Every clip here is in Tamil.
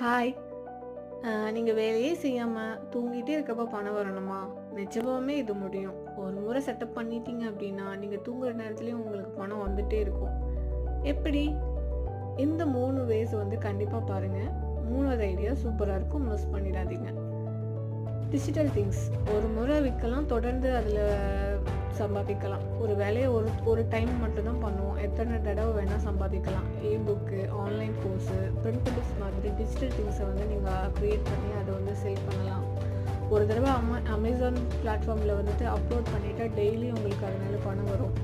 ஹாய் நீங்கள் வேலையே செய்யாமல் தூங்கிட்டே இருக்கப்போ பணம் வரணுமா? நிஜமாவே இது முடியும். ஒரு முறை செட்டப் பண்ணிட்டீங்க அப்படின்னா நீங்கள் தூங்குற நேரத்துலையும் உங்களுக்கு பணம் வந்துட்டே இருக்கும். எப்படி? இந்த மூணு வேஸ் வந்து கண்டிப்பாக பாருங்கள் மூணாவது ஐடியா சூப்பராக இருக்கும். மிஸ் பண்ணிடாதீங்க. டிஜிட்டல் திங்ஸ் ஒரு முறை விற்கலாம். தொடர்ந்து அதில் சம்பாதிக்கலாம். ஒரு வேலையை ஒரு ஒரு டைம் மட்டும்தான் பண்ணுவோம். எத்தனை தடவை வேணால் சம்பாதிக்கலாம். E book online course printables மாதிரி டிஜிட்டல் திங்ஸை வந்து நீங்கள் க்ரியேட் பண்ணி அதை வந்து சேல் பண்ணலாம். ஒரு தடவை அம அமேசான் பிளாட்ஃபார்மில் வந்துட்டு அப்லோட் பண்ணிவிட்டா டெய்லி உங்களுக்கு அதனால பணம் வரும்.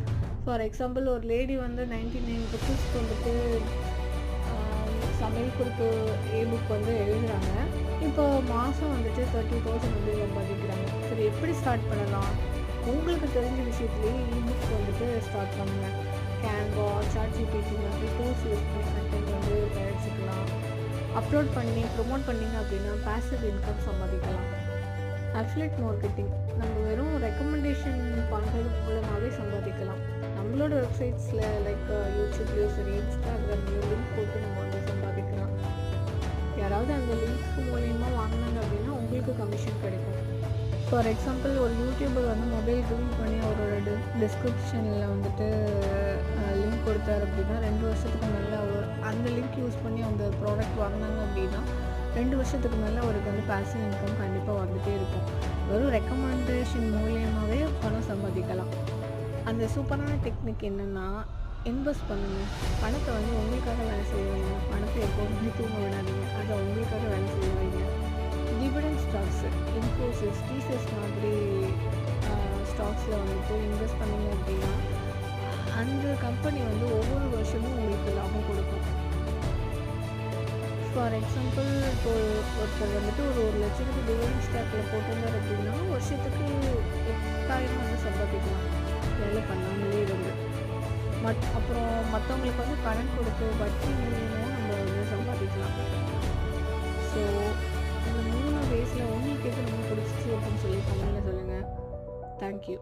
ஃபார் எக்ஸாம்பிள் ஒரு லேடி வந்து நைன்டி நைன் ருபீஸ்க்கு வந்துட்டு சமையல் குறிப்பு ஏ புக் வந்து எழுதுகிறாங்க இப்போ மாதம் வந்துட்டு தேர்ட்டி தௌசண்ட் வந்து சம்பாதிக்கிறாங்க. சரி எப்படி ஸ்டார்ட் பண்ணலாம்? உங்களுக்கு தெரிஞ்ச விஷயத்துலேயே இபுக் வந்துட்டு ஸ்டார்ட் பண்ணுங்க கேன்வா சாட் ஜிபிடி மாதிரி டூல்ஸ் யூஸ் பண்ணி கண்டென்ட் வந்து தயாரிச்சுக்கலாம். அப்லோட் பண்ணி ப்ரொமோட் பண்ணிங்க அப்படின்னா பேசிவ் இன்கம் சம்பாதிக்கலாம். அஃப்லெட் மார்க்கெட்டிங் நம்ம வெறும் ரெக்கமெண்டேஷன் பண்ணுறது மூலமாகவே சம்பாதிக்கலாம். நம்மளோட வெப்சைட்ஸில் லைக் யூடியூப்லேயும் சரி இன்ஸ்டாகிராம்லேயும் லிங்க் போட்டு நம்ம வந்து சம்பாதிக்கலாம். யாராவது அந்த லிங்க் மூலயமா வாங்கினாங்க அப்படின்னா உங்களுக்கு கமிஷன் கிடைக்கும். ஃபார் எக்ஸாம்பிள் ஒரு யூடியூபர் வந்து அப்படியே ரிவ்யூ பண்ணி அவரோட டி டிஸ்கிரிப்ஷனில் வந்துட்டு லிங்க் கொடுத்தாரு அப்படின்னா ரெண்டு வருஷத்துக்கு மேலே அவர் அந்த லிங்க் யூஸ் பண்ணி அந்த ப்ராடக்ட் வாங்கினாங்க அப்படின்னா ரெண்டு வருஷத்துக்கு மேலே அவருக்கு வந்து பேசிவ் இன்கம் கண்டிப்பாக வந்துகிட்டே இருக்கும். வெறும் ரெக்கமெண்டேஷன் மூலியமாகவே பணம் சம்பாதிக்கலாம். அந்த சூப்பரான டெக்னிக் என்னென்னா இன்வெஸ்ட் பண்ணுங்கள் பணத்தை வந்து உங்களுக்காக வேலை செய்ய வைங்க பணத்தை எப்போதுமே தூங்க விடாதீங்க. அதை உங்களுக்காக வேலை செய்ய வைங்க டிவிடன் ஸ்டாக்ஸ் இன்ஃபோசிஸ் டிசிஎஸ் மாதிரி ஸ்டாக்ஸில் வந்துட்டு இன்வெஸ்ட் பண்ணிங்க அப்படின்னா அந்த கம்பெனி வந்து ஒவ்வொரு வருஷமும் உங்களுக்கு லாபம் கொடுக்கும். ஃபார் எக்ஸாம்பிள் இப்போ ஒருத்தர் வந்துட்டு ஒரு ஒரு லட்சத்துக்கு டிவைன் ஸ்டாக்கில் போட்டிருந்தார் அப்படின்னா வருஷத்துக்கு எட்டாயிரம் வந்து சம்பாதிக்கலாம். வேலை பண்ணாமலே இருந்து. மத் அப்புறம் மற்றவங்களுக்கு வந்து கடன் கொடுத்து வட்டி மூலியமாக நம்ம வந்து சம்பாதிக்கலாம். ஸோ இந்த மூணு வயசில் உங்களுக்கு எது ரொம்ப பிடிச்சிச்சு அப்படின்னு சொல்லி கமெண்ட்டில் சொல்லுங்கள் ಥ್ಯಾಂಕ್ ಯು